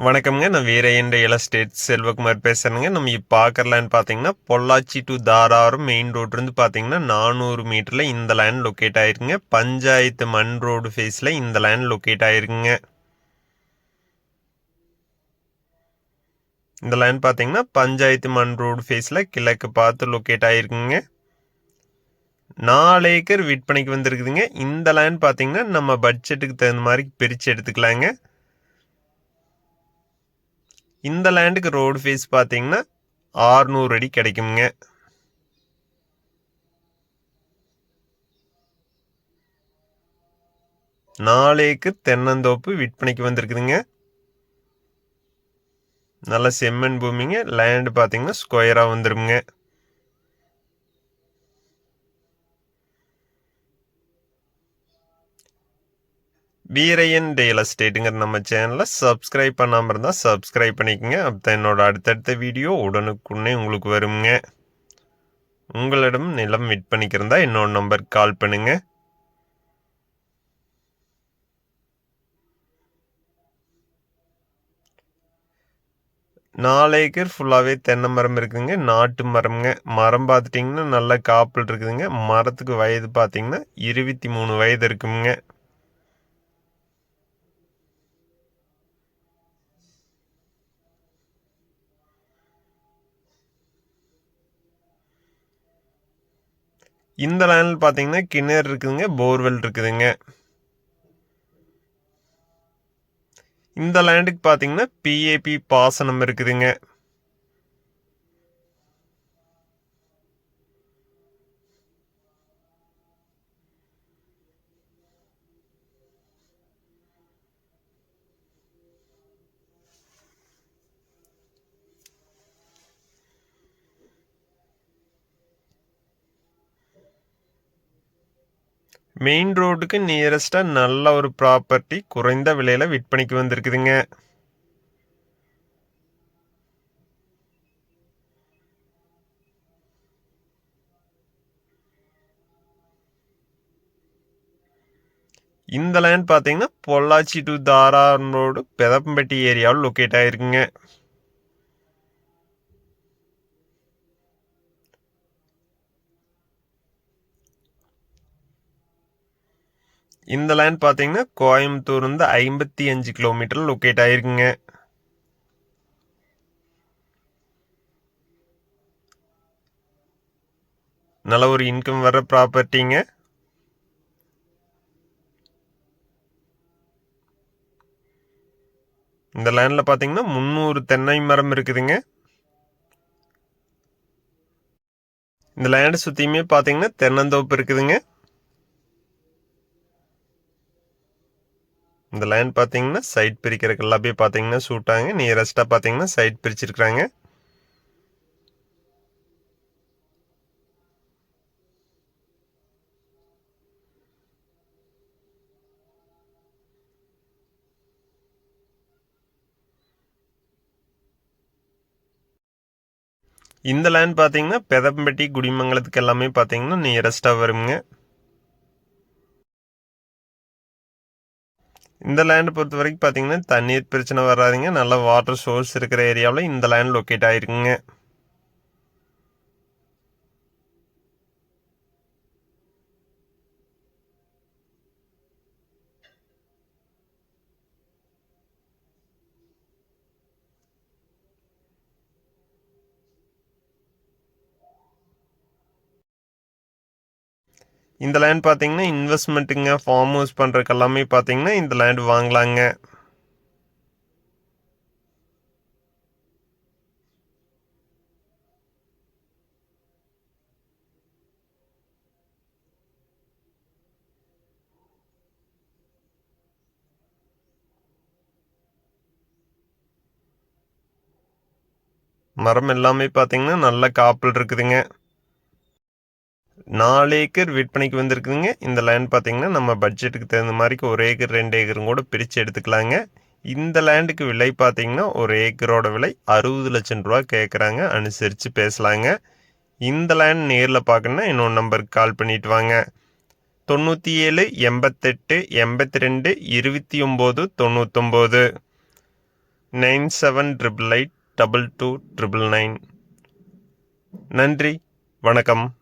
வணக்கம்ங்க. நான் வீர ரியல் எஸ்டேட் செல்வகுமார் பேசுகிறேங்க நம்ம இப்போ பார்க்குற லேண்ட் பார்த்தீங்கன்னா பொள்ளாச்சி டு தாராவரம் மெயின் ரோட்லேருந்து பார்த்தீங்கன்னா நானூறு மீட்டரில் இந்த லேண்ட் லொக்கேட் ஆயிருக்குங்க. பஞ்சாயத்து மண் ரோடு ஃபேஸில் இந்த லேண்ட் லொக்கேட் ஆயிருக்குங்க. இந்த லேண்ட் பார்த்தீங்கன்னா பஞ்சாயத்து மண் ரோடு ஃபேஸில் கிழக்கு பார்த்து லொக்கேட் ஆயிருக்குங்க. நாலு ஏக்கர் விற்பனைக்கு வந்திருக்குதுங்க. இந்த லேண்ட் பார்த்தீங்கன்னா நம்ம பட்ஜெட்டுக்கு தகுந்த மாதிரி பிரித்து எடுத்துக்கலாங்க. இந்த லேண்டுக்கு ரோடு ஃபீஸ் பார்த்தீங்கன்னா ஆறுநூறு அடி கிடைக்குங்க. நாளைக்கு தென்னந்தோப்பு விற்பனைக்கு வந்திருக்குதுங்க. நல்ல செம்மண் பூமிங்க. லேண்டு பார்த்தீங்கன்னா ஸ்கொயராக வந்துருங்க வீரையன் ரியல் எஸ்டேட்டுங்கிற நம்ம சேனலை சப்ஸ்கிரைப் பண்ணாமல் இருந்தால் சப்ஸ்கிரைப் பண்ணிக்கோங்க. அப்போ என்னோட அடுத்தடுத்த வீடியோ உடனுக்குன்னே உங்களுக்கு வருங்க. உங்களிடம் நிலம் விற்பனைக்கிறதா என்னோட நம்பருக்கு கால் பண்ணுங்க. நாலு ஏக்கர் ஃபுல்லாகவே தென்னை மரம் இருக்குதுங்க. நாட்டு மரம்ங்க. மரம் பார்த்துட்டிங்கன்னா நல்ல காப்பில் இருக்குதுங்க. மரத்துக்கு வயது பார்த்தீங்கன்னா இருபத்தி மூணு வயது இருக்குங்க. இந்த லேண்டில் பார்த்தீங்கன்னா கிணறு இருக்குதுங்க போர்வெல் இருக்குதுங்க. இந்த லேண்டுக்கு பார்த்தீங்கன்னா பிஏபி பாசனம் இருக்குதுங்க. மெயின் ரோடுக்கு நியரஸ்டாக நல்ல ஒரு ப்ராப்பர்ட்டி குறைந்த விலையில் விற்பனைக்கு வந்திருக்குதுங்க. இந்த லேண்ட் பார்த்தீங்கன்னா பொள்ளாச்சி டு தாரா ரோடு பெதம்பட்டி ஏரியாவில் லொக்கேட் ஆகிருக்குங்க இந்த லேண்ட் பார்த்தீங்கன்னா கோயம்புத்தூர் வந்து ஐம்பத்தி அஞ்சு கிலோமீட்டர் லொக்கேட் ஆயிருக்குங்க. நல்ல ஒரு இன்கம் வர ப்ராப்பர்ட்டிங்க இந்த லேண்டில் பார்த்தீங்கன்னா முந்நூறு தென்னை மரம் இருக்குதுங்க. இந்த லேண்டை சுற்றியுமே பார்த்தீங்கன்னா தென்னந்தோப்பு இருக்குதுங்க. இந்த லைன் பார்த்தீங்கன்னா சைட் பிரிக்கிறதுக்கு எல்லாமே பார்த்தீங்கன்னா சூட்டாங்க நியரஸ்ட்டாக பார்த்தீங்கன்னா சைட் பிரிச்சிருக்கிறாங்க. இந்த லேண்ட் பார்த்தீங்கன்னா பெதம்பட்டி குடிமங்கலத்துக்கு எல்லாமே பார்த்தீங்கன்னா நியரஸ்ட்டாக வருங்க. இந்த லேண்டை பொறுத்த வரைக்கும் பார்த்தீங்கன்னா தண்ணீர் பிரச்சனை வராதுங்க. நல்ல வாட்டர் சோர்ஸ் இருக்கிற ஏரியாவில் இந்த லேண்ட் லொக்கேட் ஆகிருக்குங்க இந்த லேண்ட் பார்த்தீங்கன்னா இன்வெஸ்ட்மெண்ட்டுங்க ஃபார்ம் ஹவுஸ் பண்ணுறதுக்கு எல்லாமே பார்த்தீங்கன்னா இந்த லேண்ட் வாங்கலாங்க. மரம் எல்லாமே பார்த்தீங்கன்னா நல்ல காப்பில் இருக்குதுங்க. நாலு ஏக்கர் விற்பனைக்கு வந்திருக்குதுங்க. இந்த லேண்ட் பார்த்தீங்கன்னா நம்ம பட்ஜெட்டுக்கு தகுந்த மாதிரிக்கு ஒரு ஏக்கர் ரெண்டு ஏக்கரும் கூட பிரித்து எடுத்துக்கலாங்க. இந்த லேண்டுக்கு விலை பார்த்தீங்கன்னா ஒரு ஏக்கரோட விலை அறுபது லட்சம் ரூபா கேட்குறாங்க அனுசரித்து பேசலாங்க. இந்த லேண்ட் நேரில் பார்க்கணுன்னா இன்னொரு நம்பருக்கு கால் பண்ணிட்டு வாங்க. தொண்ணூற்றி ஏழு எண்பத்தெட்டு எண்பத்தி ரெண்டு இருபத்தி ஒம்பது தொண்ணூத்தொம்பது. Nine seven triple eight double two triple nine. நன்றி. வணக்கம்.